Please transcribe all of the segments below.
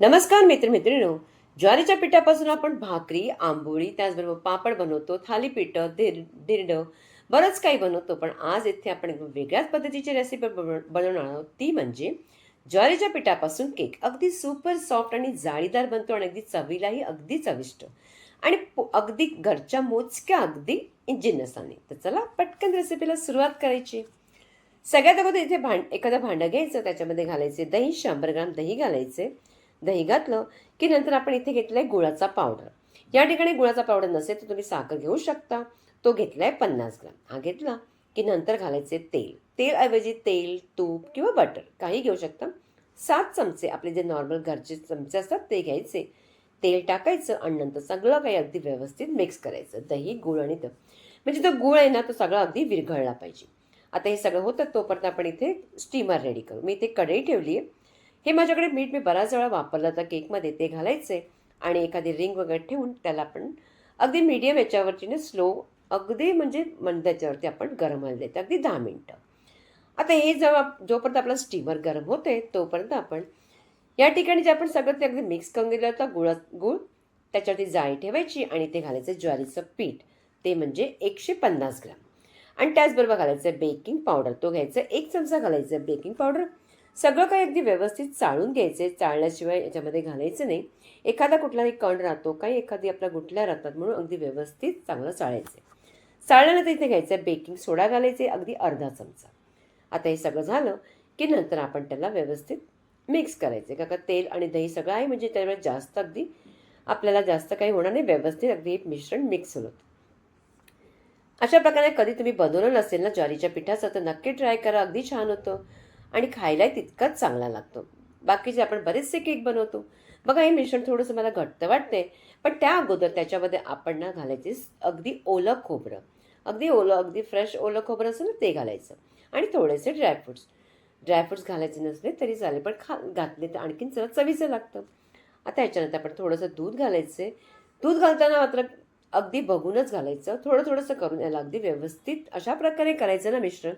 नमस्कार मित्रमित्रिणो. ज्वारीच्या पिठापासून आपण भाकरी आंबोळी त्याचबरोबर पापड बनवतो थालीपीठं दिर दिरडं बरंच काही बनवतो. पण आज इथे आपण वेगळ्याच पद्धतीची रेसिपी बनवणार आहोत. ती म्हणजे ज्वारीच्या पिठापासून केक अगदी सुपर सॉफ्ट आणि जाळीदार बनतो आणि अगदी चवीलाही अगदी चविष्ट. आणि अगदी घरच्या मोजक्या अगदी जिन्नसाने तर चला पटकन रेसिपीला सुरुवात करायची. सगळ्यात अगोदर इथे भांड एखादं भांडं घ्यायचं त्याच्यामध्ये घालायचे दही शंभर ग्राम दही घालायचे. दही घातलं की नंतर आपण इथे घेतलाय गुळाचा पावडर. या ठिकाणी गुळाचा पावडर नसेल तर तुम्ही साखर घेऊ शकता. तो घेतलाय पन्नास ग्राम. हा घेतला की नंतर घालायचे तेल. तेलऐवजी तेल तूप किंवा बटर. काही घेऊ शकता. सात चमचे आपले जे नॉर्मल घरचे चमचे असतात ते घ्यायचे. तेल टाकायचं आणि नंतर सगळं काही अगदी व्यवस्थित मिक्स करायचं. दही गुळ आणि तप. म्हणजे तो गुळ आहे ना तो सगळा अगदी विरघळला पाहिजे. आता हे सगळं होतं तोपर्यंत आपण इथे स्टीमर रेडी करू. मी इथे कढई ठेवली आहे हे माझ्याकडे मीठ मी बऱ्याच वेळा वापरलं होतं केकमध्ये ते घालायचे आणि एखादी रिंग वगैरे ठेवून त्याला आपण अगदी मीडियम याच्यावरतीने स्लो अगदी म्हणजे मंद आपण गरम व्हायला द्यायचं अगदी दहा मिनटं. आता हे जेव्हा जोपर्यंत आपला स्टीमर गरम होते तोपर्यंत आपण या ठिकाणी जे आपण सगळं ते अगदी मिक्स करून दिलं होतं गुळा गुळ त्याच्यावरती जाळी ठेवायची आणि ते घालायचं ज्वारीचं पीठ. ते म्हणजे एकशे पन्नास ग्राम. आणि त्याचबरोबर घालायचं बेकिंग पावडर तो घ्यायचा एक चमचा घालायचं बेकिंग पावडर सगळं काही अगदी व्यवस्थित चाळून घ्यायचे चाळल्याशिवाय याच्यामध्ये घालायचं नाही. एखादा कुठलाही कण राहतो काही एखादी आपल्या गुठल्या राहतात म्हणून अगदी व्यवस्थित चांगलं चाळायचे चाळल्यानंतर इथे घ्यायचं बेकिंग सोडा घालायचे अगदी अर्धा चमचा. आता हे सगळं झालं की नंतर आपण त्याला व्यवस्थित मिक्स करायचे का का तेल आणि दही सगळं आहे म्हणजे त्यामुळे जास्त अगदी आपल्याला जास्त काही होणार नाही व्यवस्थित अगदी मिश्रण मिक्स होतं अशा प्रकारे कधी तुम्ही बनवलं नसेल ना ज्वारीच्या पिठाचं तर नक्की ट्राय करा अगदी छान होतं. आणि खायलाही तितकाच चांगला लागतो. बाकीचे आपण बरेचसे केक बनवतो बघा हे मिश्रण थोडंसं मला घट्ट वाटते पण त्या अगोदर त्याच्यामध्ये आपण ना घालायचे अगदी ओलं खोबरं. अगदी ओलं अगदी फ्रेश ओलं खोबरं असेल ना ते घालायचं. आणि थोडेसे ड्रायफ्रुट्स ड्रायफ्रुट्स घालायचे नसले तरी चालेल पण खा घातले तर आणखीन चव चवीचं लागतं. आता याच्यानंतर आपण थोडंसं दूध घालायचे. दूध घालताना मात्र अगदी बघूनच घालायचं. थोडं थोडंसं करून याला अगदी व्यवस्थित अशा प्रकारे करायचं ना मिश्रण.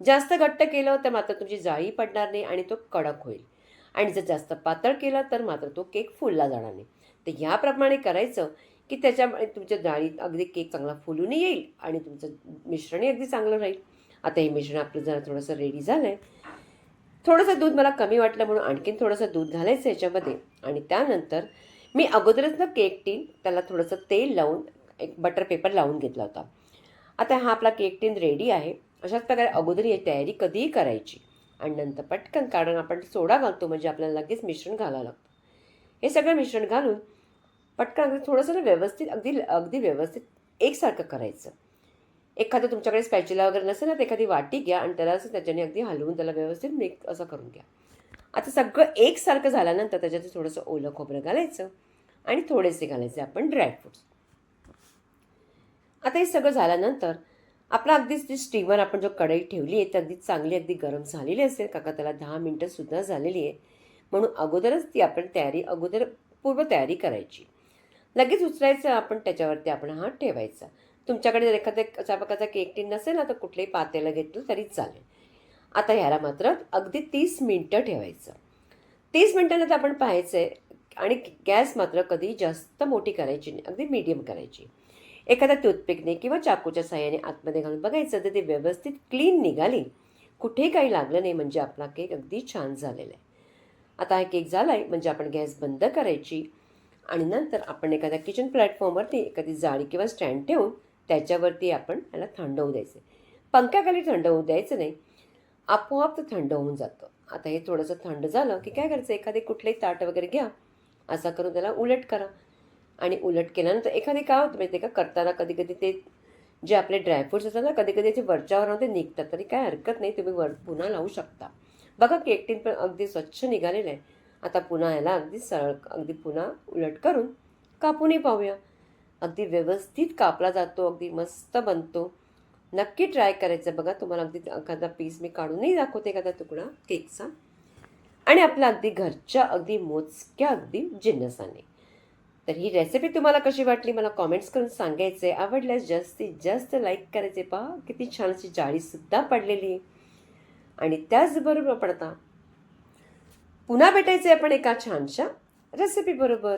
जास्त घट्ट केलं तर मात्र तुमची जाळी पडणार नाही आणि तो कडक होईल. आणि जर जास्त पातळ केलं तर मात्र तो केक फुलला जाणार नाही. तर ह्याप्रमाणे करायचं की त्याच्यामुळे तुमच्या जाळीत अगदी केक चांगला फुलूनही येईल आणि तुमचं मिश्रणही अगदी चांगलं राहील. आता हे मिश्रण आपलं जरा थोडंसं रेडी झालं आहे थोडंसं दूध मला कमी वाटलं म्हणून आणखीन थोडंसं दूध घालायचं याच्यामध्ये. आणि त्यानंतर मी अगोदरच ना केक टीन त्याला थोडंसं तेल लावून एक बटर पेपर लावून घेतला होता. आता हा आपला केक टीन रेडी आहे. अशाच प्रकारे अगोदर ही तयारी कधीही करायची. आणि नंतर पटकन कारण आपण सोडा घालतो म्हणजे आपल्याला लगेच मिश्रण घालावं लागतं. हे सगळं मिश्रण घालून पटकन अगदी थोडंसं ना व्यवस्थित अगदी अगदी व्यवस्थित एकसारखं करायचं. एखादं तुमच्याकडे स्पॅच्युला वगैरे नसेल ना तर एखादी वाटी घ्या आणि त्याला असं त्याच्याने अगदी हलवून त्याला व्यवस्थित मिक्स असं करून घ्या. आता सगळं एकसारखं झाल्यानंतर त्याच्यात थोडंसं ओलं खोबरं घालायचं आणि थोडेसे घालायचे आपण ड्रायफ्रूट्स आता हे सगळं झाल्यानंतर आपला अगदीच जी स्टीमर आपण जो कढई ठेवली आहे ती अगदी चांगली अगदी गरम झालेली असेल. काका त्याला दहा मिनटंसुद्धा झालेली आहे. म्हणून अगोदरच ती आपण तयारी अगोदर पूर्व तयारी करायची. लगेच उचलायचं आपण त्याच्यावरती आपण हात ठेवायचा. तुमच्याकडे जर एखाद्या अशा प्रकारचा केक टीन नसेल ना तर कुठलंही पातेला घेतलं तरी चालेल. आता ह्याला मात्र अगदी तीस मिनटं ठेवायचं. तीस मिनटानंतर आपण पाहायचं आहे आणि गॅस मात्र कधी जास्त मोठी करायची नाही अगदी मीडियम करायची. एखाद्या टूथपिकने किंवा चाकूच्या साह्याने आतमध्ये घालून बघायचं तर ते व्यवस्थित क्लीन निघाली. कुठेही काही लागलं नाही म्हणजे आपला केक अगदी छान झालेला आहे. आता हा केक झाला आहे म्हणजे आपण गॅस बंद करायची आणि नंतर आपण एखाद्या किचन प्लॅटफॉर्मवरती एखादी जाळी किंवा स्टँड ठेवून त्याच्यावरती आपण याला थंड होऊ द्यायचे. पंख्याखाली थंड होऊ द्यायचं नाही. आपोआप तर थंड होऊन जातं. आता हे थोडंसं थंड झालं की काय करायचं? एखादे कुठलेही ताट वगैरे घ्या. असं करून त्याला उलट करा. आणि उलट केल्यानंतर एखादी काय होतं माहिती आहे का? करताना कधी कधी ते जे आपले ड्रायफ्रुट्स असतात ना कधी कधी ते वरच्यावर ते निघतात. तरी काय हरकत नाही तुम्ही वर पुन्हा लावू शकता. बघा केक टीन पण अगदी स्वच्छ निघालेलं आहे आता पुन्हा याला अगदी सरळ अगदी पुन्हा उलट करून कापूनही पाहूया. अगदी व्यवस्थित कापला जातो अगदी मस्त बनतो. नक्की ट्राय करायचं बघा. तुम्हाला अगदी एखादा पीस मी काढूनही दाखवते एखादा तुकडा केकचा आणि आपल्या अगदी घरच्या अगदी मोजक्या अगदी जिन्नसाने. तर ही रेसिपी तुम्हाला कशी वाटली? मला कॉमेंट्स करून सांगायचे. आवडल्यास जास्तीत जास्त लाईक करायचे पहा. किती छान अशी जाळीसुद्धा पडलेली. आहे आणि त्याचबरोबर पडता पुन्हा भेटायचे आपण एका छानशा रेसिपी बरोबर.